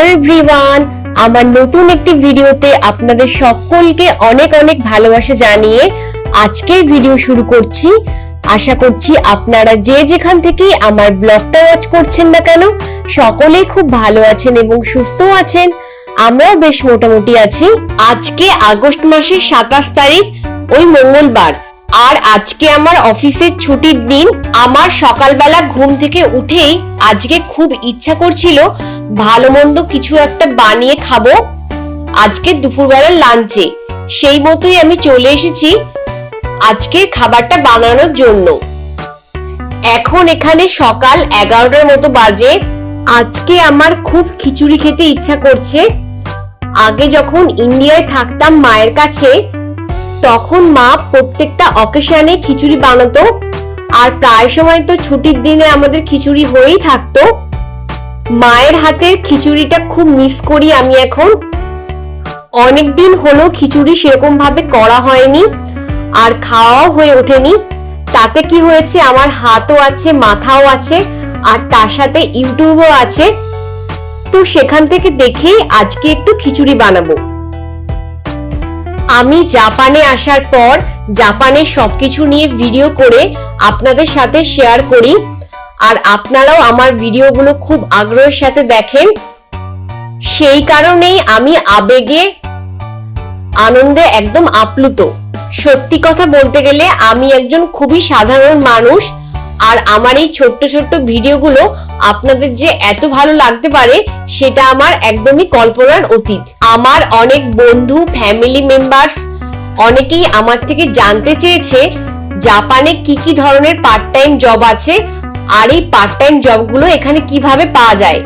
Hello everyone আমার নতুন একটি ভিডিওতে আপনাদের সকলকে অনেক অনেক ভালোবাসা জানিয়ে আজকের ভিডিও শুরু করছি। আশা করছি আপনারা যে যেখান থেকে আমার ব্লগটা ওয়াচ করছেন না কেন, সকলেই খুব ভালো আছেন এবং সুস্থ আছেন। আমরাও বেশ মোটামুটি আছি। আজকে আগস্ট মাসের সাতাশ তারিখ, ওই মঙ্গলবার। আর আজকে আমার অফিসের ছুটির দিন। আমার সকালবেলা ঘুম থেকে উঠেই আজকে খুব ইচ্ছা করছিল ভালো মন্দ কিছু একটা বানিয়ে খাব। আজকে দুপুরবেলার লাঞ্চে সেই মতোই আমি চলে এসেছি আজকের খাবারটা বানানোর জন্য। এখন এখানে সকাল এগারোটার মতো বাজে। আজকে আমার খুব খিচুড়ি খেতে ইচ্ছা করছে। আগে যখন ইন্ডিয়ায় থাকতাম মায়ের কাছে, তখন মা প্রত্যেকটা অকেশনে খিচুড়ি বানাতো। আর প্রায় সময় তো ছুটির দিনে আমাদের খিচুড়ি হয়েই থাকতো। মায়ের হাতের খিচুড়িটা খুব মিস করি আমি এখন। অনেকদিন হলো খিচুড়ি সেরকম ভাবে করা হয়নি আর খাওয়াও হয়ে ওঠেনি। তাতে কি হয়েছে, আমার হাতও আছে, মাথাও আছে, আর তার সাথে ইউটিউবও আছে। তো সেখান থেকে দেখেই আজকে একটু খিচুড়ি বানাবো। আমি জাপানে আসার পর, জাপানের সবকিছু নিয়ে ভিডিও করে আপনাদের সাথে শেয়ার করি। আর আপনারাও আমার ভিডিওগুলো খুব আগ্রহের সাথে দেখেন। সেই কারণেই আমি আবেগে, আনন্দে একদম আপ্লুত। সত্যি কথা বলতে গেলে আমি একজন খুবই সাধারণ মানুষ, আর আমার এই ছোট্ট ছোট্ট ভিডিওগুলো আপনাদের যে এত ভালো লাগতে পারে, সেটা আমার একদমই কল্পনার অতীত। আমার অনেক বন্ধু ফ্যামিলি মেম্বার্স অনেকেই আমার থেকে জানতে চেয়েছে, জাপানে কি কি ধরনের পার্ট টাইম জব আছে আর এই পার্ট টাইম জবগুলো এখানে কীভাবে পাওয়া যায়?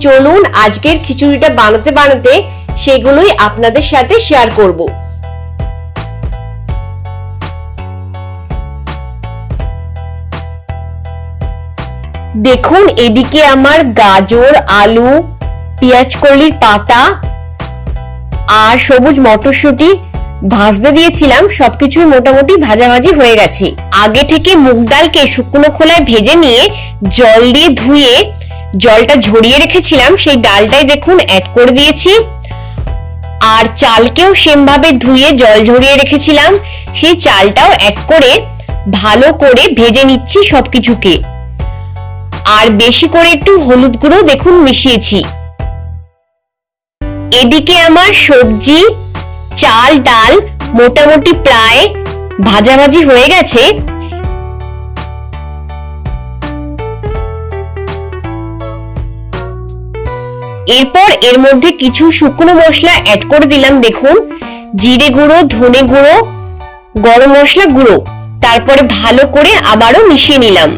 চলুন আজকের খিচুড়িটা বানাতে বানাতে সেগুলোই আপনাদের সাথে শেয়ার করব। দেখুন, এদিকে আমার গাজর, আলু, পেঁয়াজ কলির পাতা আর সবুজ মটরশুঁটি ভাজতে দিয়েছিলাম, সবকিছুই মোটামুটি ভাজাভাজি হয়ে গেছে। আগে থেকে মুগ ডালকে শুকনো খোলায় ভেজে নিয়ে জল দিয়ে ধুয়ে জলটা ঝরিয়ে রেখেছিলাম, সেই ডালটাই দেখুন অ্যাড করে দিয়েছি। আর চালকেও সেম ভাবে ধুয়ে জল ঝরিয়ে রেখেছিলাম, সেই চালটাও অ্যাড করে ভালো করে ভেজে নিচ্ছি সবকিছুকে। আর বেশি করে একটু হলুদ গুঁড়ো দেখুন মিশিয়েছি। এদিকে আমার সবজি চাল ডাল মোটামুটি প্রায় ভাজাভাজি হয়ে গেছে। এরপর এর মধ্যে কিছু শুকনো মশলা অ্যাড করে দিলাম, দেখুন। জিরে গুঁড়ো, ধনে গুঁড়ো, গরম মশলা গুঁড়ো। তারপরে ভালো করে আবারও মিশিয়ে নিলাম।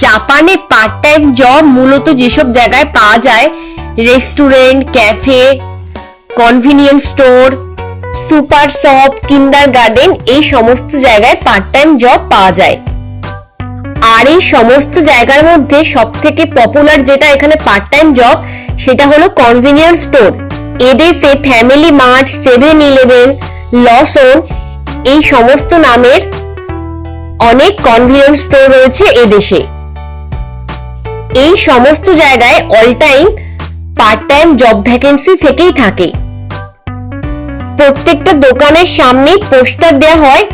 জাপানে পার্ট টাইম জব মূলত যেসব জায়গায় পাওয়া যায় restaurant cafe convenience store super shop kindergarten এই সমস্ত জায়গায় পার্ট টাইম জব পাওয়া যায়। আর এই সমস্ত জায়গার মধ্যে সব থেকে পপুলার যেটা এখানে পার্ট টাইম জব সেটা হলো কনভিনিয়েন্স স্টোর এদেশে family mart seven eleven Lawson এই সমস্ত নামের অনেক কনভিনিয়েন্স স্টোর রয়েছে এদেশে এই সমস্ত জায়গায় all time part time job vacancy থেকেই থাকে। প্রত্যেকটা দোকানের সামনে পোস্টার দেওয়া হয়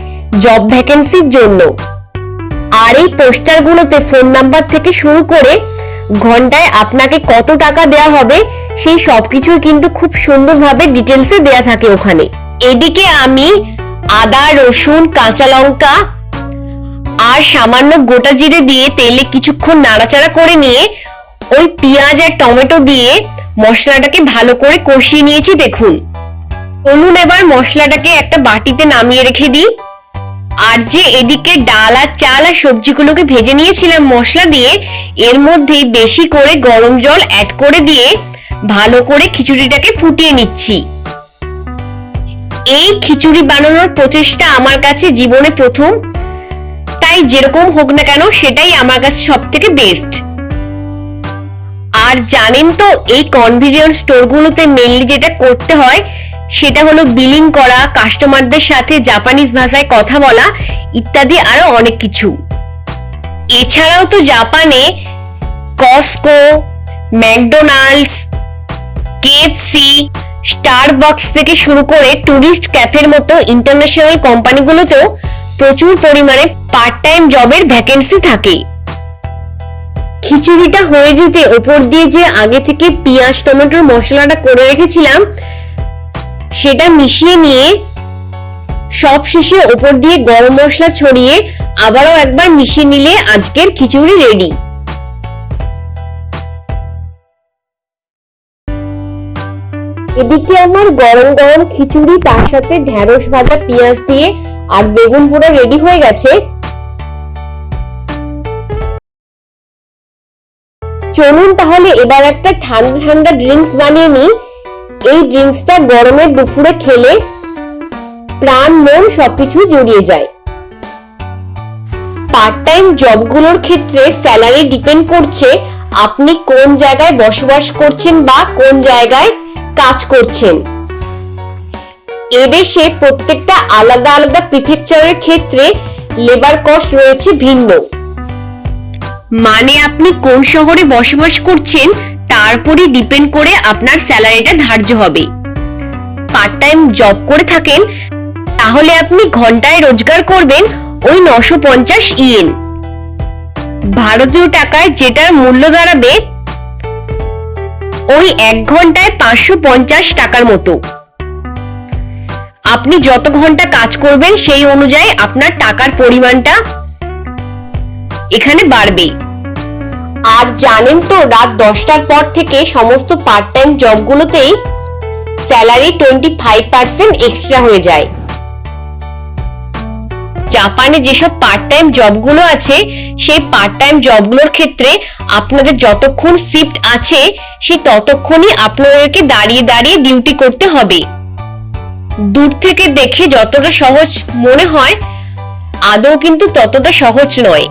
জব ভ্যাকেন্সির জন্য। আর এই পোস্টারগুলোতে ফোন নাম্বার থেকে শুরু করে ঘন্টায় আপনাকে কত টাকা দেয়া হবে, সেই সবকিছুই কিন্তু খুব সুন্দরভাবে ডিটেলসে দেয়া থাকে ওখানে। এদিকে আমি আদা, রসুন, কাঁচা লঙ্কা আর সামান্য গোটা জিরে দিয়ে তেলে কিছুক্ষণ নাড়াচাড়া করে নিয়ে ওই পেঁয়াজ আর টমেটো দিয়ে মশলাটাকে ভালো করে কষিয়ে নিয়েছি, দেখুন। চলুন এবার মশলাটাকে একটা বাটিতে নামিয়ে রেখে দিই। আর যে এদিকে ডাল আর চাল আর সবজিগুলোকে ভেজে নিয়েছিলাম মশলা দিয়ে, এর মধ্যেই বেশি করে গরম জল অ্যাড করে দিয়ে ভালো করে খিচুড়িটাকে ফুটিয়ে নিচ্ছি। এই খিচুড়ি বানানোর প্রচেষ্টা আমার কাছে জীবনে প্রথম। তাই যেরকম হোক না কেন সেটাই আমার কাছে সব থেকে বেস্ট আর জানেন তো, এই কনভিনিয়েন্স স্টোরগুলোতে মেনলি যেটা করতে হয় সেটা হলো বিলিং করা কাস্টমারদের সাথে জাপানিজ ভাষায় কথা বলা ইত্যাদি আরও অনেক কিছু। এছাড়াও তো জাপানে কস্কো ম্যাকডোনাল্ডস কেএফসি স্টারবাকস থেকে শুরু করে টুরিস্ট ক্যাফের মতো ইন্টারন্যাশনাল কোম্পানিগুলোতেও প্রচুর পরিমাণে পার্ট টাইম জবের ভ্যাকেন্সি থাকে। খিচুড়িটা হয়ে যেতে ওপর দিয়ে যে আগে থেকে পেঁয়াজ, টমেটোর মশলাটা করে রেখেছিলাম সেটা মিশিয়ে নিয়ে সব শেষে ওপর দিয়ে গরম মশলা ছড়িয়ে আবারও একবার মিশিয়ে নিলে আজকের খিচুড়ি রেডি এদিকে আমার গরম গরম খিচুড়ি, তার সাথে ঢেঁড়স ভাজা, পেঁয়াজ দিয়ে আর বেগুন পোড়া রেডি হয়ে গেছে। চলুন তাহলে এবার একটা ঠান্ডা ঠান্ডা ড্রিঙ্কস বানিয়ে নিই। এই ড্রিঙ্কসটা গরমের দুপুরে খেলে প্রাণ, মন সবকিছু জড়িয়ে যায়। পার্ট টাইম জবগুলোর ক্ষেত্রে স্যালারি ডিপেন্ড করছে আপনি কোন জায়গায় বসবাস করছেন বা কোন জায়গায় কাজ করছেন। এদেশে প্রত্যেকটা আলাদা আলাদা প্রিফেকচারের ক্ষেত্রে লেবার কস্ট রয়েছে ভিন্ন। মানে আপনি কোন শহরে বসবাস করছেন তার উপরই ডিপেন্ড করে আপনার স্যালারিটা ধার্য হবে। পার্ট টাইম জব করে থাকেন, তাহলে আপনি ঘন্টায় রোজগার করবেন ওই নশো পঞ্চাশ ইয়েন। ভারতীয় টাকায় যেটার মূল্য দাঁড়াবে, ওই এক ঘন্টায় পাঁচশো পঞ্চাশ টাকার মতো। আপনি যত ঘণ্টা কাজ করবেন, সেই অনুযায়ী আপনার টাকার পরিমাণটা এখানে বাড়বে। আর জানেন তো, রাত দশটার পর থেকে সমস্ত part time জবগুলোতেই salary twenty five percent extra হয়ে যায়। জাপানে যেসব পার্ট টাইম জবগুলো আছে, সেই পার্ট টাইম জবগুলোর ক্ষেত্রে আপনাদের যতক্ষণ শিফট আছে সে ততক্ষণই আপনাদেরকে দাঁড়িয়ে দাঁড়িয়ে ডিউটি করতে হবে। দূর থেকে দেখে যতটা সহজ মনে হয়, আদৌ কিন্তু ততটা সহজ নয়।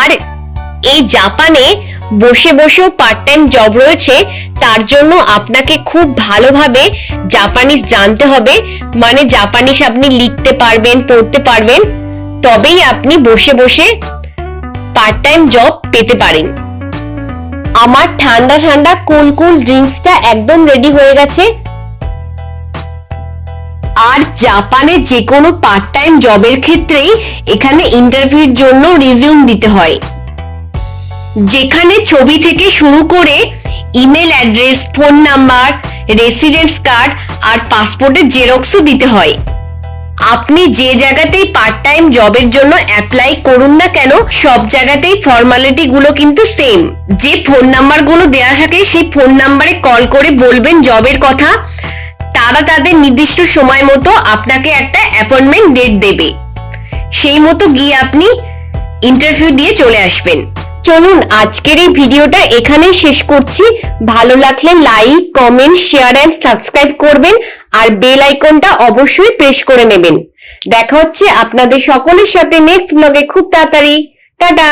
আর এই জাপানে বসে বসেও পার্ট টাইম জব রয়েছে, তার জন্য আপনাকে খুব ভালোভাবে জাপানিজ জানতে হবে। মানে জাপানিজ আপনি লিখতে পারবেন, পড়তে পারবেন, তবেই আপনি বসে বসে পার্ট টাইম জব পেতে পারেন। আমার ঠান্ডা ঠান্ডা কুল কুল ড্রিঙ্কসটা একদম রেডি হয়ে গেছে। আর জাপানে যে কোনো পার্ট টাইম জবের ক্ষেত্রেই এখানে ইন্টারভিউর জন্য রিজিউম দিতে হয়। যেখানে ছবি থেকে শুরু করে email address, phone number residence card আর পাসপোর্টের জেরক্সও দিতে হয়। আপনি যে জায়গাতেই পার্ট টাইম জবের জন্য অ্যাপ্লাই করুন না কেন, সব জায়গাতেই ফর্মালিটি গুলো কিন্তু সেম যে ফোন নাম্বারগুলো দেওয়া থাকে, সেই ফোন নাম্বারে কল করে বলবেন জবের কথা। তারা তাদের নির্দিষ্ট সময় মতো আপনাকে একটা অ্যাপয়েন্টমেন্ট ডেট দেবে। সেই মতো গিয়ে আপনি ইন্টারভিউ দিয়ে চলে আসবেন। চলুন আজকের এই ভিডিওটা এখানেই শেষ করছি। ভালো লাগলে like comment share and subscribe করবেন আর বেল আইকনটা অবশ্যই প্রেস করে নেবেন। দেখা হচ্ছে আপনাদের সকলের সাথে নেক্সট ব্লগে খুব তাড়াতাড়ি। টাটা!